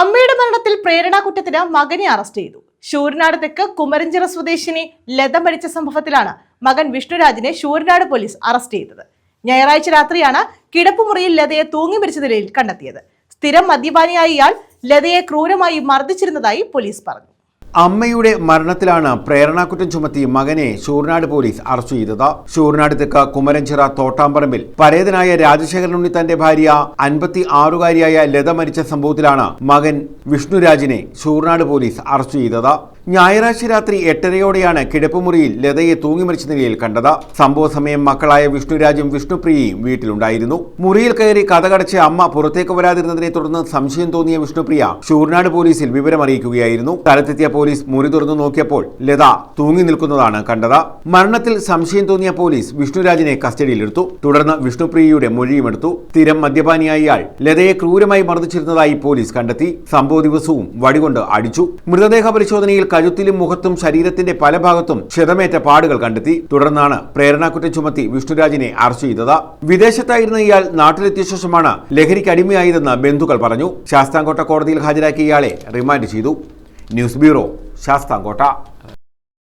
അമ്മയുടെ മരണത്തിൽ പ്രേരണാകുറ്റത്തിന് മകനെ അറസ്റ്റ് ചെയ്തു. ശൂരനാട് തെക്ക് കുമരഞ്ചിറ സ്വദേശിനി ലത മരിച്ച സംഭവത്തിലാണ് മകൻ വിഷ്ണുരാജിനെ ശൂരനാട് പോലീസ് അറസ്റ്റ് ചെയ്തത്. ഞായറാഴ്ച രാത്രിയാണ് കിടപ്പുമുറിയിൽ ലതയെ തൂങ്ങി മരിച്ച നിലയിൽ കണ്ടെത്തിയത്. സ്ഥിരം മദ്യപാനിയായ ഇയാൾ ലതയെ ക്രൂരമായി മർദ്ദിച്ചിരുന്നതായി പോലീസ് പറഞ്ഞു. അമ്മയുടെ മരണത്തിലാണ് പ്രേരണാക്കുറ്റം ചുമത്തി മകനെ ഷൂർനാട് പോലീസ് അറസ്റ്റ് ചെയ്തത്. ഷൂർനാട് തെക്ക് കുമരഞ്ചിറ തോട്ടാമ്പറമ്പിൽ പരേതനായ രാജശേഖരൻ ഉണ്ണി തന്റെ ഭാര്യ അൻപത്തി ആറുകാരിയായ ലത മരിച്ച സംഭവത്തിലാണ് മകൻ വിഷ്ണുരാജിനെ ഷൂർനാട് പോലീസ് അറസ്റ്റ് ചെയ്തത്. ഞായറാഴ്ച രാത്രി എട്ടരയോടെയാണ് കിടപ്പുമുറിയിൽ ലതയെ തൂങ്ങി മരിച്ച നിലയിൽ കണ്ടത്. സംഭവ സമയം മക്കളായ വിഷ്ണുരാജും വിഷ്ണുപ്രിയയും വീട്ടിലുണ്ടായിരുന്നു. മുറിയിൽ കയറി കഥകടച്ച് അമ്മ പുറത്തേക്ക് വരാതിരുന്നതിനെ തുടർന്ന് സംശയം തോന്നിയ വിഷ്ണുപ്രിയ ഷൂർനാട് പോലീസിൽ വിവരമറിയിക്കുകയായിരുന്നു സ്ഥലത്തെത്തിയ പോലീസ് മുറി തുറന്നു നോക്കിയപ്പോൾ ലത തൂങ്ങി നിൽക്കുന്നതാണ് കണ്ടത്. മരണത്തിൽ സംശയം തോന്നിയ പോലീസ് വിഷ്ണുരാജിനെ കസ്റ്റഡിയിലെടുത്തു. തുടർന്ന് വിഷ്ണുപ്രിയയുടെ മൊഴിയുമെടുത്തു സ്ഥിരം മദ്യപാനിയായ ഇയാൾ ലതയെ ക്രൂരമായി മർദ്ദിച്ചിരുന്നതായി പോലീസ് കണ്ടെത്തി. സംഭവ ദിവസവും വടികൊണ്ട് അടിച്ചു. മൃതദേഹ പരിശോധനയിൽ കഴുത്തിലും മുഖത്തും ശരീരത്തിന്റെ പല ഭാഗത്തും ക്ഷതമേറ്റ പാടുകൾ കണ്ടെത്തി. തുടർന്നാണ് പ്രേരണാക്കുറ്റം ചുമത്തി വിഷ്ണുരാജിനെ അറസ്റ്റ് ചെയ്തത്. വിദേശത്തായിരുന്ന ഇയാൾ നാട്ടിലെത്തിയ ശേഷമാണ് ലഹരിക്ക് അടിമയായതെന്ന് ബന്ധുക്കൾ പറഞ്ഞു. ശാസ്താംകോട്ട കോടതിയിൽ ഹാജരാക്കിയ ഇയാളെ റിമാൻഡ് ചെയ്തു. News bureau Sasthamcotta.